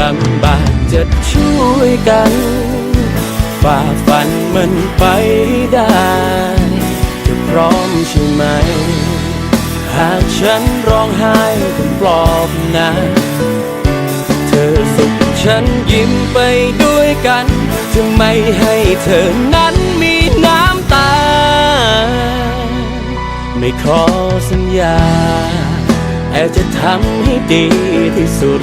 ลำบากจะช่วยกัน ฝ่าฟันมันไปได้จะพร้อมใช่ไหม หากฉันร้องไห้ต้องปลอบนะเธอสุขฉันยิ้มไปด้วยกันจะไม่ให้เธอนั้นมีน้ำตา ไม่ขอสัญญาแต่จะทำให้ดีที่สุด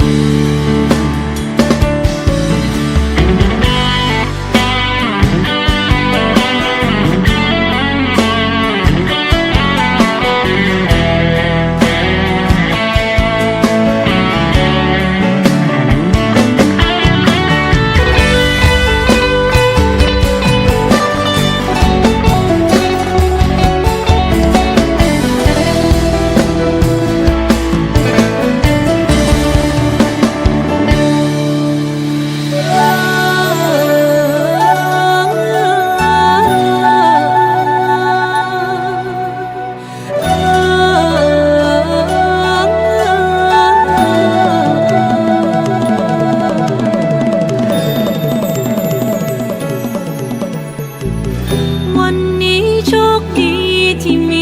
โชคดีที่มี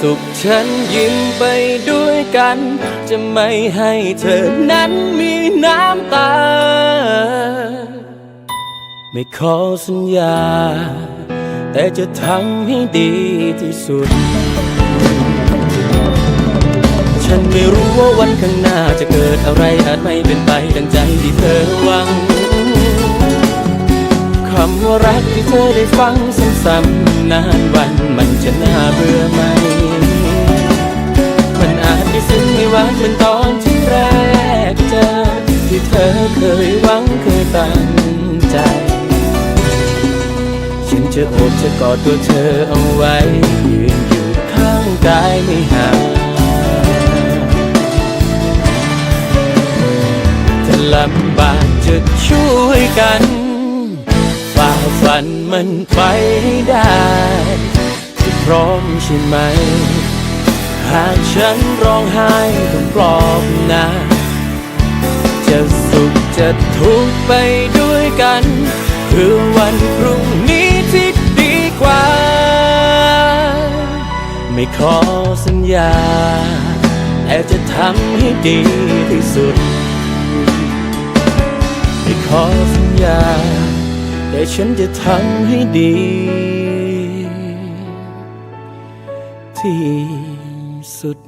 สุขฉันยิ้มไปด้วยกัน จะไม่ให้เธอนั้นมีน้ำตา ไม่ขอสัญญา แต่จะทำให้ดีที่สุด ฉันไม่รู้ว่าวันข้างหน้าจะเกิดอะไรอาจไม่เป็นไปดังใจที่เธอหวังำว่ารักที่เธอได้ฟังซ้ำๆนานวันมันจะน่าเบื่อไหม มันอาจไม่ซึ้งไม่หวานเหมือนตอนที่แรกเจอ ที่เธอเคยหวังเคยตั้งใจ ฉันจะโอบจะกอดตัวเธอเอาไว้ ยืนอยู่ข้างกายไม่ห่างจะลำบากจะช่วยกัน นมันไปให้ได้จะพร้อมใช่ไหม หากฉันร้องไห้ต้องปลอบนะ จะสุขจะทุกข์ไปด้วยกันเพื่อวันพรุ่งนี้ที่ดีกว่า ไม่ขอสัญญา แต่จะทำให้ดีที่สุด ไม่ขอสัญญา แต่ฉันจะทำให้ดี ที่สุด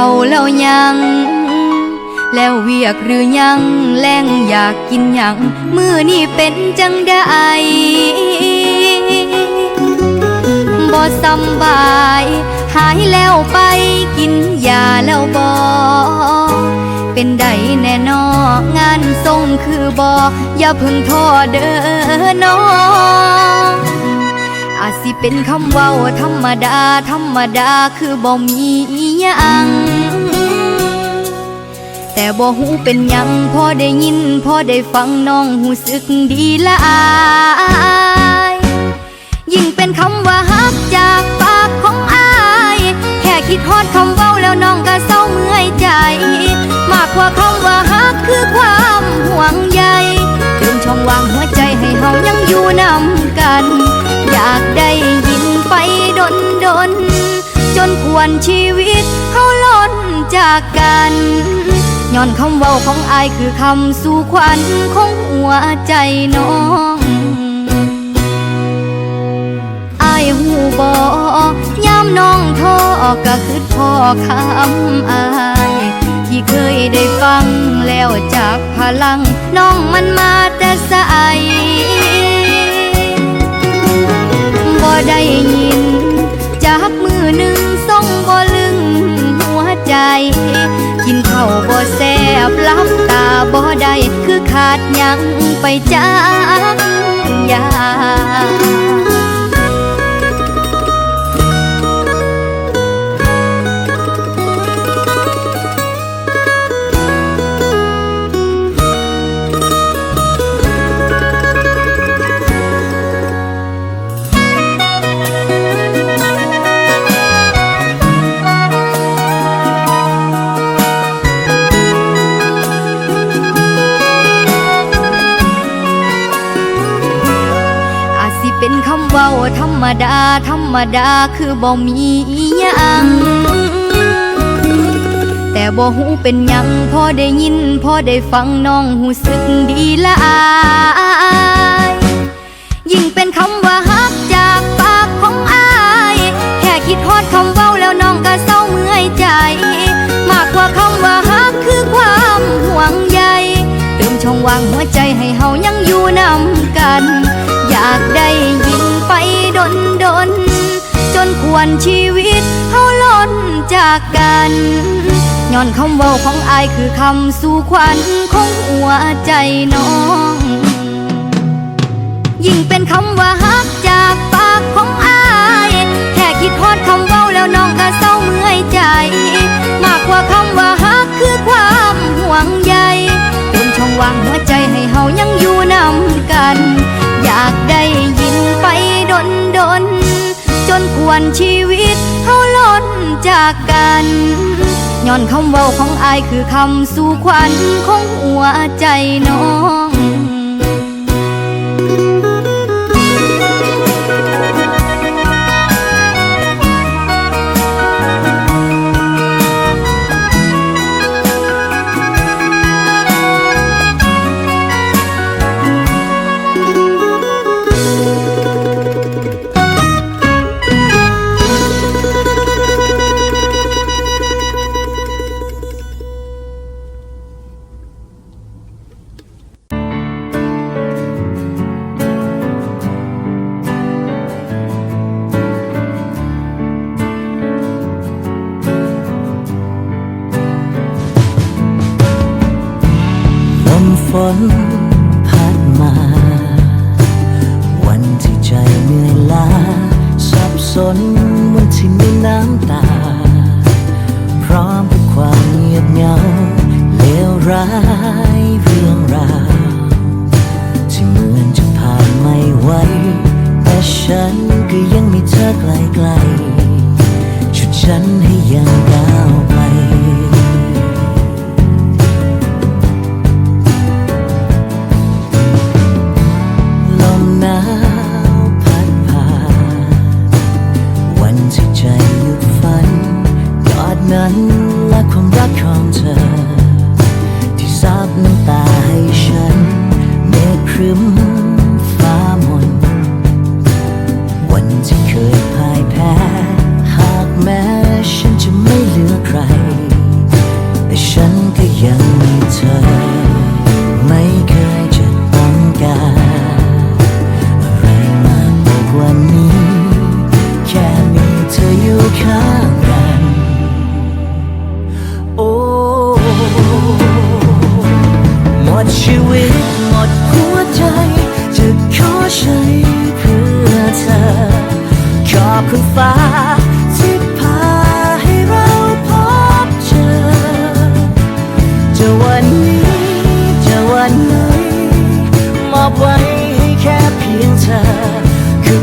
เขาแล้วยัง แล้วเวียกหรือยังแรงอยากกินยังมือนี่เป็นจังได้บ่สำบาย หายแล้วไปกินยาแล้วบอเป็นใดแน่นองานทรงคือบออย่าพิ่งท้อเด้อน้อง สิเป็นคำเว้าธรรมดา ธรรมดาคือบ่มีอิหยังแต่บ่หูเป็นยังพอได้ยินพอได้ฟังน้องหูสึกดีละอายยิ่งเป็นคำว่าฮักจากปากของอายแค่คิดฮอดคำเว้าแล้วน้องก็เศร้าเมื่อยใจ มากกว่าคำว่าฮักคือความห่วงใยเติมช่องว่างหัวใจให้เฮายังอยู่นำกัน อยากได้ยินไปด น จนควรชีวิตเฮาล้นจากกันย้อนคำเว้าของอายคือคำสู่ขวัญของหัวใจน้องอายหูบอยามน้องโทรก็คือพ่อคำอายที่เคยได้ฟังแล้วจากพลัง น้องมันมาแต่ใสบ่ได้ยิน จักมือหนึ่งส่งบ่ลึงหัวใจ กินข้าวบ่แซบลับตาบ่ได้คือขาดยังไปจากอยาง เป็นคำเว้าธรรมดา ธรรมดาคือบ่มีอิหยังแต่บ่หูเป็นยังพอได้ยินพอได้ฟังน้องหูสึกดีละอายยิ่งเป็นคำว่าฮักจากปากของอายแค่คิดฮอดคำเว้าแล้วน้องก็เศร้าเมื่อยใจ มากกว่าคำว่าฮักคือความห่วงใยเติมช่องว่างหัวใจให้เฮายังอยู่นำกันากได้ยินไปดนดนๆจนควรชีวิตเฮาล้นจากกันย้อนคำเว้าของอายคือคำสู่ขวัญของหัวใจน้อง ยิ่งเป็นคำว่าฮักจากปากของอาย แค่คิดฮอดคำ นชีวิตเฮาล้นจากกันย้อนคำเว้าของอายคือคำสู่ขวัญของหัวใจน้อง ที่มีน้ำตา พร้อมกับความเงียบเหงาเลวร้ายเรื่องราวที่เหมือนจะผ่านไม่ไหวแต่ฉันก็ยังมีเธอไกลๆชุดฉันให้ยังก้าว ยังมีเธอ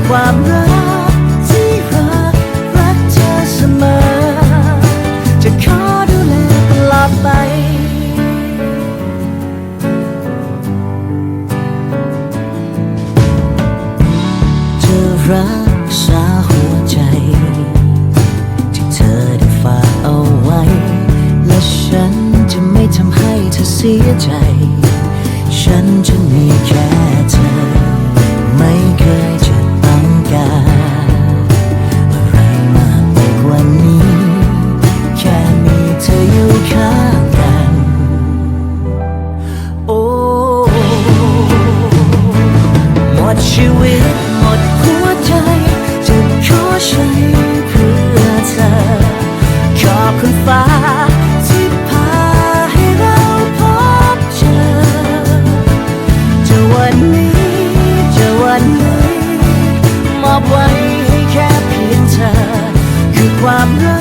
ความรักที่รักรักเธอเสมอ จะขอดูแลตลอดไป เธอรักษาหัวใจ ที่เธอได้ฝากเอาไว้ และฉันจะไม่ทำให้เธอเสียใจ ฉันจะมี ความเง